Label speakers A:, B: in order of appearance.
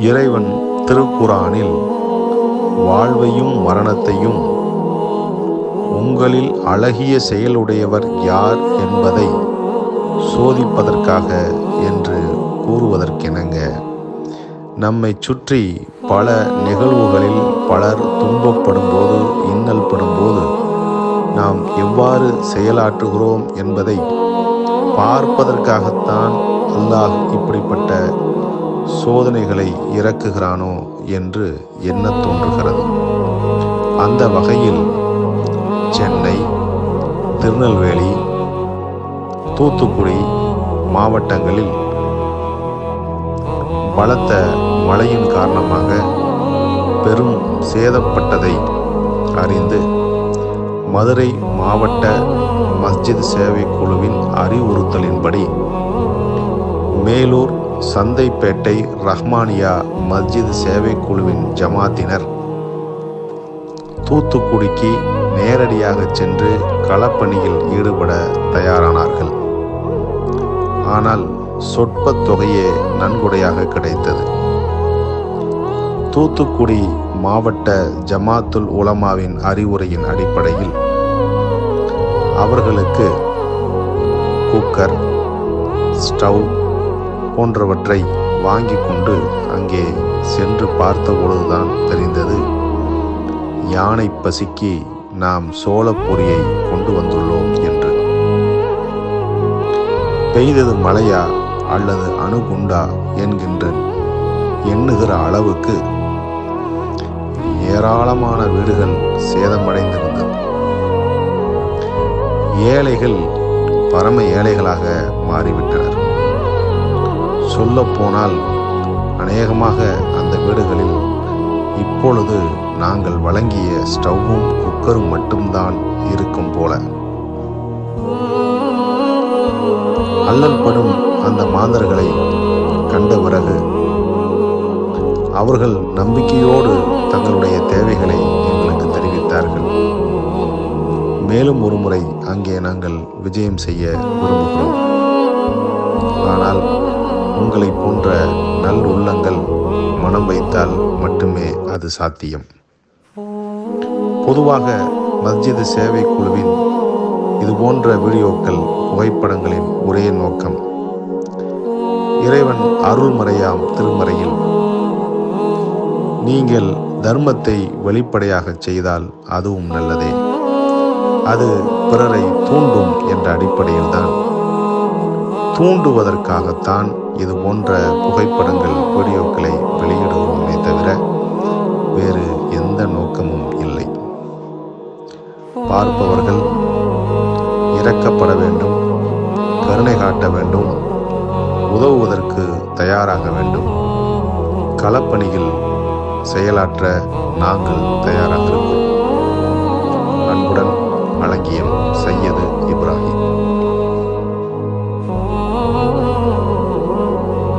A: இறைவன் திருக்குரானில் வாழ்வையும் மரணத்தையும் உங்களில் அழகிய செயலுடையவர் யார் என்பதை சோதிப்பதற்காக என்று கூறுவதற்கெனங்க. நம்மை சுற்றி பல நிகழ்வுகளில் பலர் துன்பப்படும் போது இன்னல் படும்போது நாம் எவ்வாறு செயலாற்றுகிறோம் என்பதை பார்ப்பதற்காகத்தான் அல்லாஹ் இப்படிப்பட்ட சோதனைகளை இறக்குகிறானோ என்று என்ன தோன்றுகிறது. அந்த வகையில் சென்னை திருநெல்வேலி தூத்துக்குடி மாவட்டங்களில் பலத்த மழையின் காரணமாக பெரும் சேதப்பட்டதை அறிந்து மதுரை மாவட்ட மஸ்ஜித் சேவை குழுவின் அறிவுறுத்தலின்படி மேலூர் சந்தைப்பேட்டை ரஹ்மானியா மஸ்ஜித் சேவை குழுவின் ஜமாத்தினர். தூத்துக்குடிக்கு நேரடியாக சென்று களப்பணியில் ஈடுபட தயாரானார்கள். ஆனால் சொற்ப தொகையே நன்கொடையாக கிடைத்தது. தூத்துக்குடி மாவட்ட ஜமாத்துல் உலமாவின் அறிவுரையின் அடிப்படையில் அவர்களுக்கு குக்கர் ஸ்டவ் போன்றவற்றை வாங்கி கொண்டு அங்கே சென்று பார்த்தபொழுதுதான் தெரிந்தது. யானை பசிக்கு நாம் சோழப்பொரியை கொண்டு வந்துள்ளோம் என்று. பெய்தது மழையா அல்லது அணுகுண்டா என்கின்ற எண்ணுகிற அளவுக்கு ஏராளமான வீடுகள் சேதமடைந்திருந்தது. ஏழைகள் பரம ஏழைகளாக மாறிவிட்டனர். சொல்லப்போனால் அநேகமாக அந்த வீடுகளில் இப்பொழுது நாங்கள் வழங்கிய ஸ்டவ்வும் குக்கரும் மட்டும்தான் இருக்கும் போல. அல்லல் படும் அந்த மாந்தர்களை கண்ட பிறகு அவர்கள் நம்பிக்கையோடு தங்களுடைய தேவைகளை எங்களுக்கு தெரிவித்தார்கள். மேலும் ஒரு முறை அங்கே நாங்கள் விஜயம் செய்ய விரும்புகிறோம். ஆனால் உங்களை போன்ற நல் உள்ளங்கள் மனம் வைத்தால் மட்டுமே அது சாத்தியம். பொதுவாக மஸ்ஜித் சேவை குழுவின் இது போன்ற வீடியோக்கள் புகைப்படங்களின் ஒரே நோக்கம். இறைவன் அருள்மறையாம் திருமறையில் நீங்கள் தர்மத்தை வெளிப்படையாக செய்தால் அதுவும் நல்லதே. அது பிறரை தூண்டும் என்ற அடிப்படையில்தான். தூண்டுவதற்காகத்தான் இது போன்ற புகைப்படங்கள் வீடியோக்களை வெளியிடுவோமே தவிர வேறு எந்த நோக்கமும் இல்லை. பார்ப்பவர்கள் இறக்கப்பட வேண்டும் கருணை காட்ட வேண்டும் உதவுவதற்கு தயாராக வேண்டும். களப்பணியில் செயலாற்ற நாங்கள் தயாராக இருக்கோம் அன்புடன் வழங்கிய